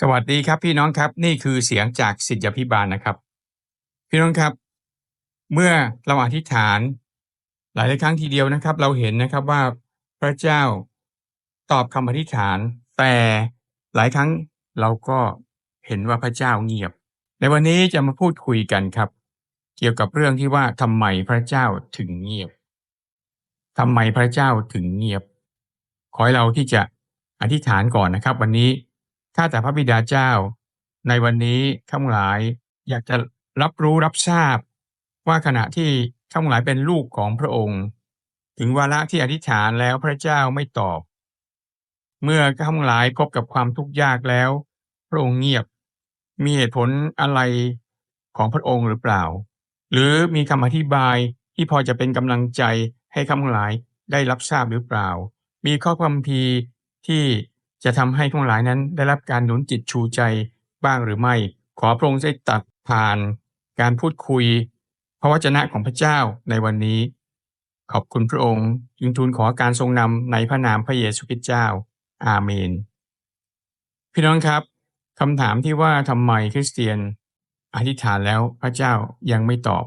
สวัสดีครับพี่น้องครับนี่คือเสียงจากสิทธยพิบาลนะครับ พี่น้องครับ เมื่อเราอธิษฐาน หลายครั้งทีเดียวนะครับ เราเห็นนะครับว่าพระเจ้าตอบคำอธิษฐาน แต่หลายครั้งเราก็เห็นว่าพระเจ้าเงียบ ในวันนี้จะมาพูดคุยกันครับ เกี่ยวกับเรื่องที่ว่าทำไมพระเจ้าถึงเงียบทำไมพระเจ้าถึงเงียบ ขอให้เราที่จะอธิษฐานก่อนนะครับ วันนี้ ข้าแต่พระบิดาเจ้า ในวันนี้ข้าพหลายอยากจะรับรู้รับทราบ ว่าขณะที่ข้าพหลายเป็นลูกของพระองค์ ถึงวาระที่อธิษฐานแล้วพระเจ้าไม่ตอบ เมื่อข้าพหลายพบกับความทุกข์ยากแล้ว พระองค์เงียบ มีเหตุผลอะไรของพระองค์หรือเปล่า หรือมีคำอธิบายที่พอจะเป็นกำลังใจให้ข้าพหลายได้รับทราบหรือเปล่า มีข้อความพีที่ จะทำให้ทั้งหลายนั้นได้รับการหนุนจิตชูใจบ้างหรือไม่ ขอพระองค์ได้ตัดผ่านการพูดคุย พระวจนะของพระเจ้าในวันนี้ ขอบคุณพระองค์ยิงทูลขอการทรงนำในพระนามพระเยซูคริสต์เจ้า อาเมน พี่น้องครับคำถามที่ว่าทำไมคริสเตียนอธิษฐานแล้วพระเจ้ายังไม่ตอบ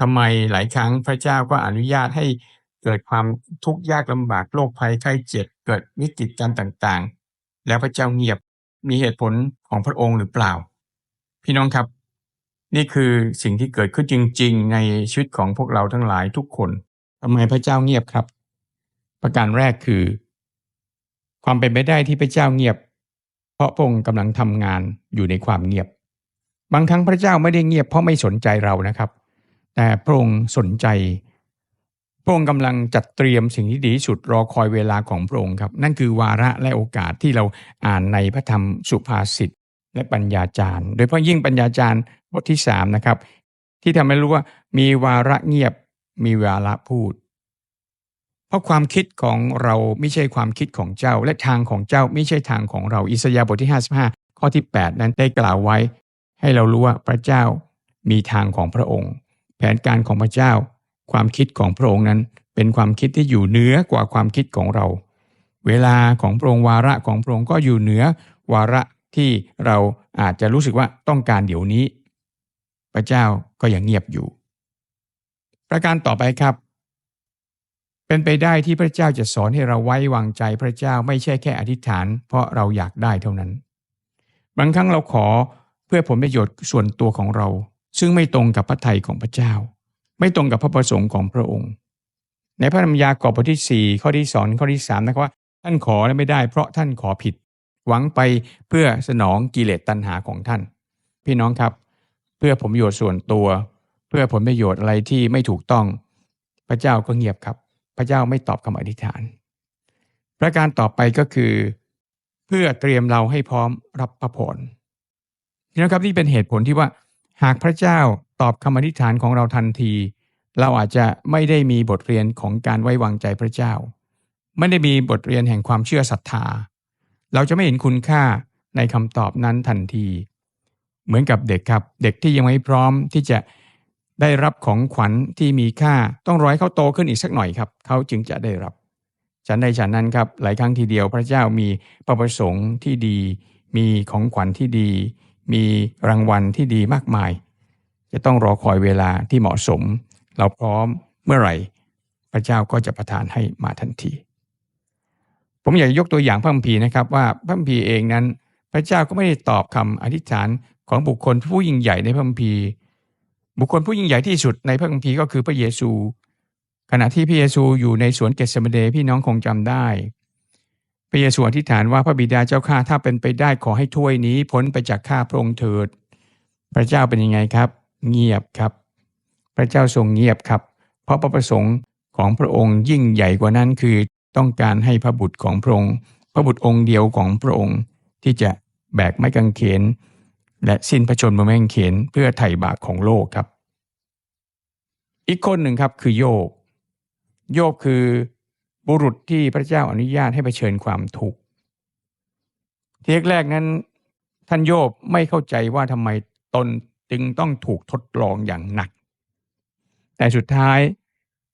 ทำไมหลายครั้งพระเจ้าก็อนุญาตให้เกิดความทุกข์ยากลำบากโรคภัยไข้เจ็บเกิดวิกฤตการต่าง แล้วพระเจ้าเงียบมีเหตุผลของพระองค์หรือเปล่า พี่น้องครับ นี่คือสิ่งที่เกิดขึ้นจริง ๆ ในชีวิตของพวกเราทั้งหลายทุกคนทำไมพระเจ้าเงียบครับ ประการแรกคือ ความเป็นไปได้ที่พระเจ้าเงียบ เพราะพระองค์กำลังทำงานอยู่ในความเงียบ บางครั้งพระเจ้าไม่ได้เงียบเพราะไม่สนใจเรานะครับ แต่พระองค์สนใจ พระองค์กำลังจัดเตรียมสิ่งที่ดีที่สุดรอคอยเวลาของพระองค์ครับ นั่นคือวาระและโอกาสที่เราอ่านในพระธรรมสุภาษิตและปัญญาจารย์ โดยเฉพาะยิ่งปัญญาจารย์บทที่สามนะครับ ที่ทำให้รู้ว่ามีวาระเงียบมีวาระพูด เพราะความคิดของเราไม่ใช่ความคิดของเจ้า และทางของเจ้าไม่ใช่ทางของเราอิสยาห์บทที่ 55 ข้อที่ 8 นั้นได้กล่าวไว้ ให้เรารู้ว่าพระเจ้ามีทางของพระองค์ แผนการของพระเจ้า ความคิดของพระองค์นั้นเป็นความคิดที่อยู่เหนือกว่าความคิดของเรา เวลาของพระองค์วาระของพระองค์ก็อยู่เหนือวาระที่เราอาจจะรู้สึกว่าต้องการเดี๋ยวนี้ พระเจ้าก็ยังเงียบอยู่ ประการต่อไปครับ เป็นไปได้ที่พระเจ้าจะสอนให้เราไว้วางใจพระเจ้าไม่ใช่แค่อธิษฐาน เพราะเราอยากได้เท่านั้น บางครั้งเราขอเพื่อผลประโยชน์ส่วนตัวของเรา ซึ่งไม่ตรงกับพระทัยของพระเจ้า ไม่ตรงกับพระประสงค์ของพระองค์ ในพระธรรมยากอบบทที่ 4 ข้อที่สองข้อที่สามนะครับว่า ท่านขอและไม่ได้ เพราะท่านขอผิด หวังไปเพื่อสนองกิเลสตัณหาของท่าน พี่น้องครับ เพื่อผลประโยชน์ส่วนตัว เพื่อผลประโยชน์อะไรที่ไม่ถูกต้อง พระเจ้าก็เงียบครับ พระเจ้าไม่ตอบคำอธิษฐาน ประการต่อไปก็คือ เพื่อเตรียมเราให้พร้อมรับพระพรพี่น้องครับนี่เป็นเหตุผลที่ว่าหากพระเจ้า ตอบคำอธิษฐานของเราทันที เราอาจจะไม่ได้มีบทเรียนของการไว้วางใจพระเจ้า ไม่ได้มีบทเรียนแห่งความเชื่อศรัทธา เราจะไม่เห็นคุณค่าในคำตอบนั้นทันที เหมือนกับเด็กครับ เด็กที่ยังไม่พร้อมที่จะได้รับของขวัญที่มีค่าต้องรอให้เขาโตขึ้นอีกสักหน่อยครับ เขาจึงจะได้รับฉันใดฉันนั้นครับ หลายครั้งทีเดียวพระเจ้ามีประประสงค์ที่ดี มีของขวัญที่ดี มีรางวัลที่ดีมากมาย จะต้องรอคอยเวลาที่เหมาะสม เราพร้อมเมื่อไหร่ พระเจ้าก็จะประทานให้มาทันที ผมอยากยกตัวอย่างพระคัมภีร์นะครับว่าพระคัมภีร์เองนั้น พระเจ้าก็ไม่ได้ตอบคำอธิษฐานของบุคคลผู้ยิ่งใหญ่ในพระคัมภีร์ บุคคลผู้ยิ่งใหญ่ที่สุดในพระคัมภีร์ก็คือพระเยซู ขณะที่พระเยซูอยู่ในสวนเกสเมเดพี่น้องคงจำได้พระเยซูอธิษฐานว่าพระบิดาเจ้าข้าถ้าเป็นไปได้ขอให้ถ้วยนี้พ้นไปจากข้าพระองค์เถิด พระเจ้าเป็นยังไงครับ เงียบครับ พระเจ้าทรงเงียบครับ เพราะพระประสงค์ของพระองค์ยิ่งใหญ่กว่านั้นคือต้องการให้พระบุตรของพระองค์ พระบุตรองค์เดียวของพระองค์ ที่จะแบกไม้กางเขน และสิ้นพระชนม์บนไม้กางเขนเพื่อไถ่บาปของโลกครับ อีกคนหนึ่งครับคือโยบโยบคือบุรุษที่พระเจ้าอนุญาตให้เผชิญความทุกข์ทีแรกนั้นท่านโยบไม่เข้าใจว่าทำไมตน จึงต้องถูกทดลองอย่างหนัก แต่สุดท้าย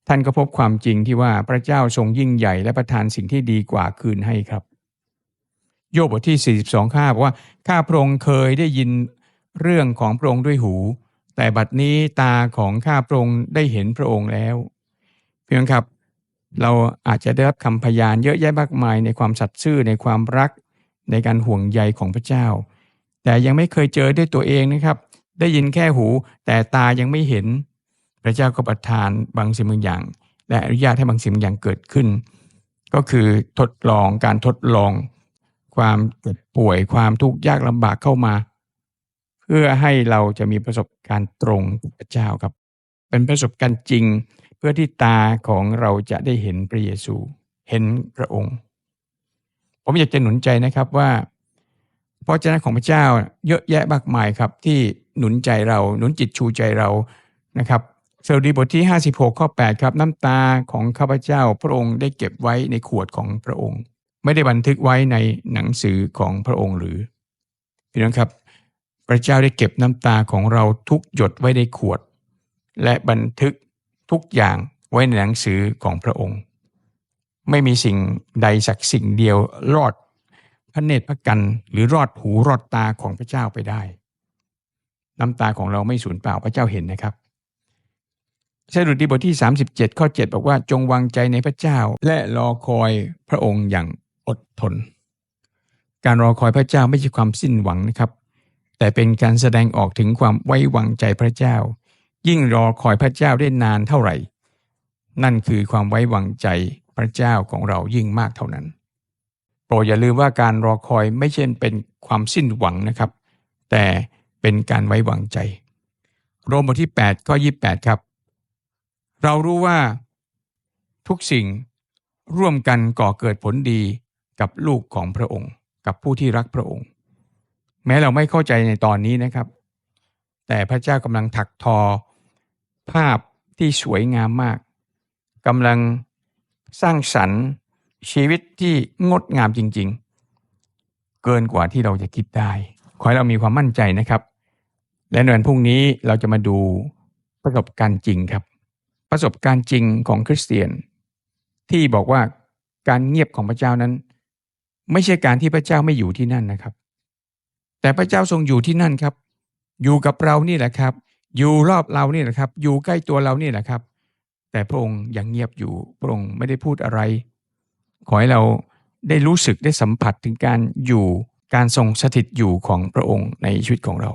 ท่านก็พบความจริงที่ว่าพระเจ้าทรงยิ่งใหญ่และประทานสิ่งที่ดีกว่าคืนให้ครับ โยบบทที่ 42 ข้าบอกว่า ข้าพระองค์เคยได้ยินเรื่องของพระองค์ด้วยหู แต่บัดนี้ตาของข้าพระองค์ได้เห็นพระองค์แล้วเพียงครับ เราอาจจะได้รับคำพยานเยอะแยะมากมายในความสัตย์ซื่อในความรักในการห่วงใยของพระเจ้า แต่ยังไม่เคยเจอด้วยตัวเองนะครับ ได้ยินแค่หู แต่ตายังไม่เห็น พระเจ้าก็ประทานบางสิ่งบางอย่าง และอนุญาตให้บางสิ่งบางอย่างเกิดขึ้น ก็คือทดลองการทดลอง ความเจ็บป่วยความทุกข์ยากลำบากเข้ามา เพื่อให้เราจะมีประสบการณ์ตรงกับพระเจ้าครับ เป็นประสบการณ์จริง เพื่อที่ตาของเราจะได้เห็นพระเยซู เห็นพระองค์ ผมอยากจะหนุนใจนะครับว่าพระเจ้าของพระเจ้าเยอะแยะมากมายครับที่ หนุนใจเรา หนุนจิตชูใจเรานะครับสดุดีบทที่ 56 ข้อ 8 ครับน้ำตาของข้าพเจ้าพระองค์ได้เก็บไว้ในขวดของพระองค์ ไม่ได้บันทึกไว้ในหนังสือของพระองค์หรือพี่น้องครับ พระเจ้าได้เก็บน้ำตาของเราทุกหยดไว้ในขวด และบันทึกทุกอย่างไว้ในหนังสือของพระองค์ ไม่มีสิ่งใดสักสิ่งเดียวรอดพระเนตรพระกันหรือรอดหูรอดตาของพระเจ้าไปได้ น้ำตาของเราไม่สูญเปล่าพระเจ้าเห็นนะครับสดุดีบทที่ 37 ข้อ 7 บอกว่าจงวางใจในพระเจ้า และรอคอยพระองค์อย่างอดทน การรอคอยพระเจ้าไม่ใช่ความสิ้นหวังนะครับ แต่เป็นการแสดงออกถึงความไว้วางใจพระเจ้า ยิ่งรอคอยพระเจ้าได้นานเท่าไหร่ นั่นคือความไว้วางใจพระเจ้าของเรายิ่งมากเท่านั้น โปรดอย่าลืมว่าการรอคอยไม่ใช่เป็นความสิ้นหวังนะครับ แต่ เป็นการไว้วางใจ โรมบทที่8ข้อ28 ครับ เรารู้ว่าทุกสิ่งร่วมกันก่อเกิดผลดีกับลูกของพระองค์ กับผู้ที่รักพระองค์ แม้เราไม่เข้าใจในตอนนี้นะครับ แต่พระเจ้ากำลังถักทอ ภาพที่สวยงามมากกำลังสร้างสรรค์ชีวิตที่งดงามจริง ๆ เกินกว่าที่เราจะคิดได้ ขอให้เรามีความมั่นใจนะครับ และในวันพรุ่งนี้เราจะมาดูประสบการณ์จริงครับ ประสบการณ์จริงของคริสเตียน ที่บอกว่าการเงียบของพระเจ้านั้น ไม่ใช่การที่พระเจ้าไม่อยู่ที่นั่นนะครับ แต่พระเจ้าทรงอยู่ที่นั่นครับ อยู่กับเรานี่แหละครับ อยู่รอบเรานี่แหละครับ อยู่ใกล้ตัวเรานี่แหละครับ แต่พระองค์ยังเงียบอยู่พระองค์ไม่ได้พูดอะไร ขอให้เราได้รู้สึกได้สัมผัสถึงการอยู่การทรงสถิตอยู่ของพระองค์ในชีวิตของเรา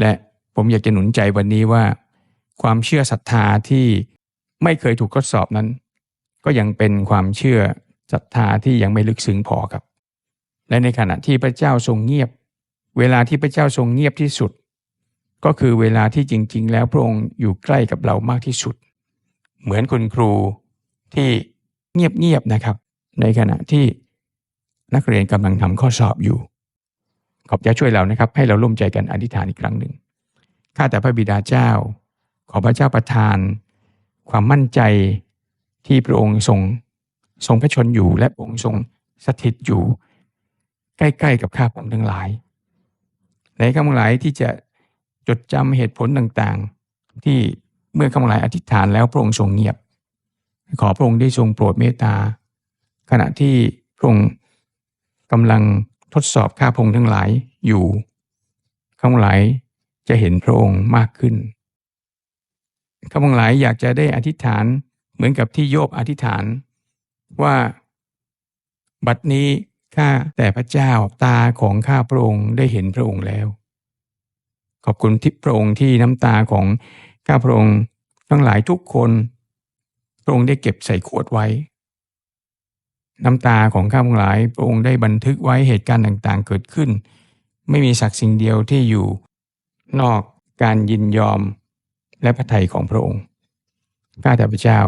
และผมอยากจะหนุนใจวันนี้ว่า ความเชื่อศรัทธาที่ไม่เคยถูกทดสอบนั้น ก็ยังเป็นความเชื่อศรัทธาที่ยังไม่ลึกซึ้งพอครับ และในขณะที่พระเจ้าทรงเงียบ เวลาที่พระเจ้าทรงเงียบที่สุด ก็คือเวลาที่จริง ๆ แล้วพระองค์อยู่ใกล้กับเรามากที่สุด เหมือนคุณครูที่เงียบๆนะครับ ในขณะที่นักเรียนกำลังทำข้อสอบอยู่ ขอบใจช่วยเรานะครับ ให้เราร่วมใจกันอธิษฐานอีกครั้งหนึ่งข้าแต่พระบิดาเจ้า ขอพระเจ้าประทาน ความมั่นใจที่พระองค์ทรงทรงพระชนอยู่ และองค์ทรงสถิตอยู่ ใกล้ๆกับข้าพงทั้งหลาย ในข้าพงหลายที่จะจดจำเหตุผลต่างๆ ที่เมื่อข้าพงหลายอธิษฐานแล้วพระองค์ทรงเงียบ ขอพระองค์ได้ทรงโปรดเมตตาขณะที่พระองค์กำลัง ทดสอบข้าพงทั้งหลายอยู่ข้าพงหลายจะเห็นพระองค์มากขึ้นข้าพงหลายอยากจะได้อธิษฐานเหมือนกับที่โยบอธิษฐาน ว่าบัดนี้ข้าแต่พระเจ้าตาของข้าพระองค์ได้เห็นพระองค์แล้ว ขอบคุณที่พระองค์ที่น้ำตาของข้าพระองค์ทั้งหลายทุกคนพระองค์ได้เก็บใส่ขวดไว้ น้ำตาของข้าพงหลายพระองค์ได้บันทึกไว้เหตุการณ์ต่างๆ เกิดขึ้น ไม่มีสักสิ่งเดียวที่อยู่ นอกการยินยอมและพระทัยของพระองค์ข้าแต่พระเจ้า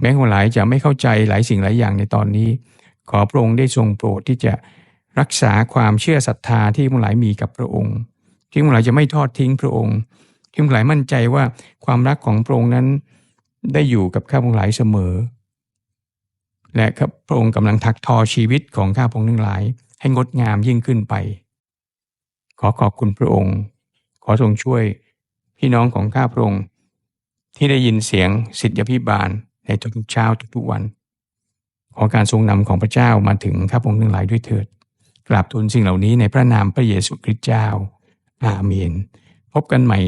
แม้คนหลายจะไม่เข้าใจหลายสิ่งหลายอย่างในตอนนี้ ขอพระองค์ได้ทรงโปรดที่จะรักษาความเชื่อศรัทธาที่คนหลายมีกับพระองค์ที่คนหลายจะไม่ทอดทิ้งพระองค์ที่คนหลายมั่นใจว่าความรักของพระองค์นั้นได้อยู่กับข้าพงหลายเสมอ และครับพระองค์กำลังทักทอชีวิตของข้าพงทั้งหลาย ให้งดงามยิ่งขึ้นไป ขอขอบคุณพระองค์ ขอทรงช่วยพี่น้องของข้าพระองค์ ที่ได้ยินเสียงสิทธิพิบาลในทุกเช้าทุกวัน ขอการทรงนำของพระเจ้ามาถึงข้าพงค์ทั้งหลายด้วยเถิดกราบทูลสิ่งเหล่านี้ในพระนามพระเยซูคริสต์เจ้า อาเมน พบกันใหม่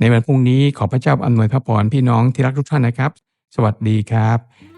ในวันพรุ่งนี้ขอพระเจ้าอำนวยพระพรพี่น้องที่รักทุกท่านนะครับ สวัสดีครับ